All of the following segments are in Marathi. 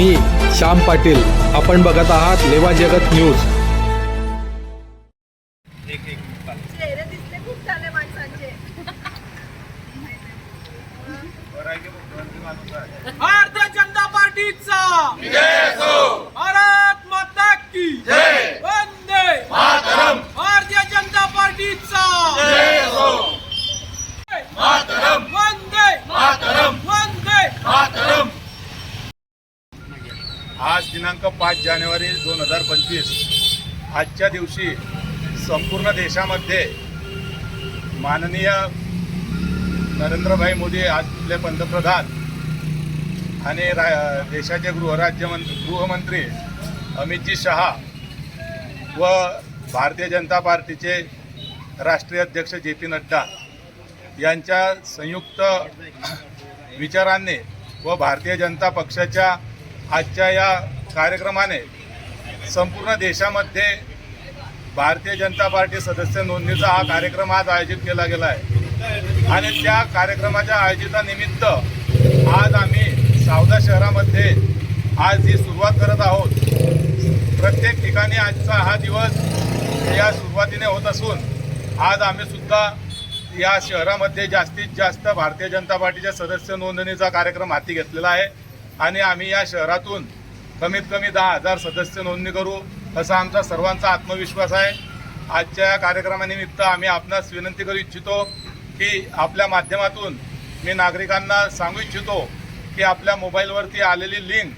मी श्याम पाटील. आपण बघत आहात लेवा जगत न्यूज. चेहरे भारतीय जनता पार्टीचा भारत माता की वंदे भारतीय जनता पार्टीचा वंदे वंदे आज दिनांक पाच जानेवारी दोन हजार पंचवीस. आजच्या दिवशी संपूर्ण देशामध्ये माननीय नरेंद्रभाई मोदी आपले पंतप्रधान आणि रा देशाचे गृहराज्यमंत्री गृहमंत्री अमितजी शहा व भारतीय जनता पार्टीचे राष्ट्रीय अध्यक्ष जे पी नड्डा यांच्या संयुक्त विचारांनी व भारतीय जनता पक्षाच्या आजच्या या कार्यक्रमाने संपूर्ण देशामध्ये भारतीय जनता पार्टी सदस्य नोंदणीचा हा कार्यक्रम आज आयोजित केला गेला आहे. आणि त्या कार्यक्रमाच्या आयोजितानिमित्त आज आम्ही सावदा शहरामध्ये आज ही सुरुवात करत आहोत. प्रत्येक ठिकाणी आजचा हा दिवस या सुरुवातीने होत असून आज आम्ही सुद्धा या शहरामध्ये जास्तीत जास्त भारतीय जनता पार्टीच्या सदस्य नोंदणीचा कार्यक्रम हाती घेतलेला आहे. आणि आम्ही या शहरातून कमीत कमी दहा हजार सदस्य नोंदणी करू असा आमचा सर्वांचा आत्मविश्वास आहे. आजच्या या कार्यक्रमानिमित्त आम्ही आपणास विनंती करू इच्छितो की आपल्या माध्यमातून मी नागरिकांना सांगू इच्छितो की आपल्या मोबाईलवरती आलेली लिंक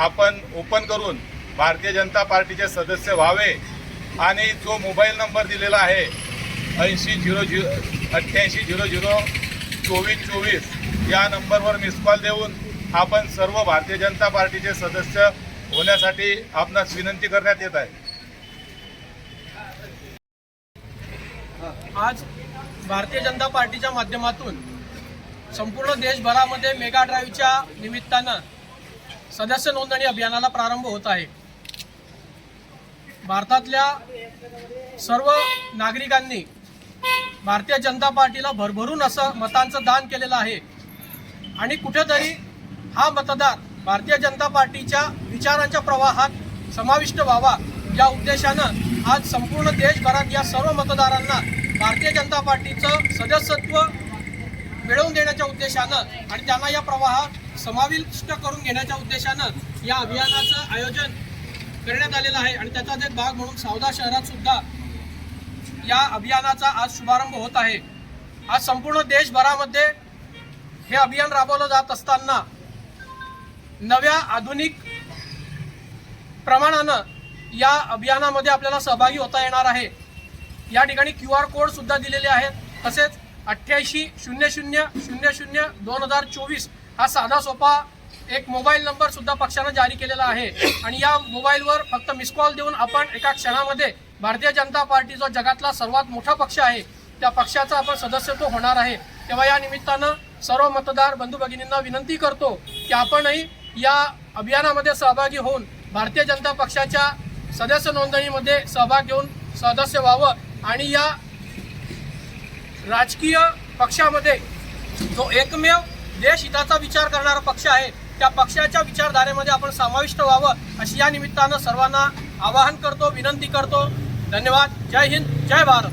आपण ओपन करून भारतीय जनता पार्टीचे सदस्य व्हावे. आणि जो मोबाईल नंबर दिलेला आहे ऐंशी झिरो झिरो अठ्ठ्याऐंशी झिरो झिरो चोवीस चोवीस या नंबरवर मिस कॉल देऊन आपण सर्व भारतीय जनता पार्टीचे सदस्य होण्यासाठी आपणास विनंती करण्यात येत आहे. आज भारतीय जनता पार्टीच्या माध्यमातून संपूर्ण देशभरामध्ये मेगा ड्राईव्हच्या निमित्तानं सदस्य नोंदणी अभियानाला प्रारंभ होत आहे. भारतातल्या सर्व नागरिकांनी भारतीय जनता पार्टीला भरभरून असं मतांचं दान केलेलं आहे. आणि कुठेतरी हा मतदार भारतीय जनता पार्टीच्या विचारांच्या प्रवाहात समाविष्ट व्हावा या उद्देशानं आज संपूर्ण देशभरात या सर्व मतदारांना भारतीय जनता पार्टीचं सदस्यत्व मिळवून देण्याच्या उद्देशानं आणि त्यांना या प्रवाहात समाविष्ट करून घेण्याच्या उद्देशानं या अभियानाचं आयोजन करण्यात आलेलं आहे. आणि त्याचाच एक भाग म्हणून सावदा शहरात सुद्धा या अभियानाचा आज शुभारंभ होत आहे. आज संपूर्ण देशभरामध्ये हे अभियान राबवलं जात असताना नव्या आधुनिक प्रमाणानं या अभियानामध्ये आपल्याला सहभागी होता येणार आहे. या ठिकाणी क्यू आर कोडसुद्धा दिलेले आहेत. तसेच अठ्ठ्याऐंशी शून्य शून्य शून्य शून्य दोन हजार चोवीस हा साधा सोपा एक मोबाईल नंबरसुद्धा पक्षानं जारी केलेला आहे. आणि या मोबाईलवर फक्त मिस कॉल देऊन आपण एका क्षणामध्ये भारतीय जनता पार्टी जो जगातला सर्वात मोठा पक्ष आहे त्या पक्षाचा आपण सदस्यत्व होणार आहे. तेव्हा या निमित्तानं सर्व मतदार बंधू भगिनींना विनंती करतो की आपणही या अभियानामध्ये सहभागी होऊन भारतीय जनता पक्षाच्या सदस्य नोंदणीमध्ये सहभाग घेऊन सदस्य व्हावं आणि या राजकीय पक्षामध्ये जो एकमेव देश हिताचा विचार करणारा पक्ष आहे त्या पक्षाच्या विचारधारेमध्ये आपण समाविष्ट व्हावं अशी या निमित्तानं सर्वांना आवाहन करतो विनंती करतो. धन्यवाद. जय हिंद. जय भारत.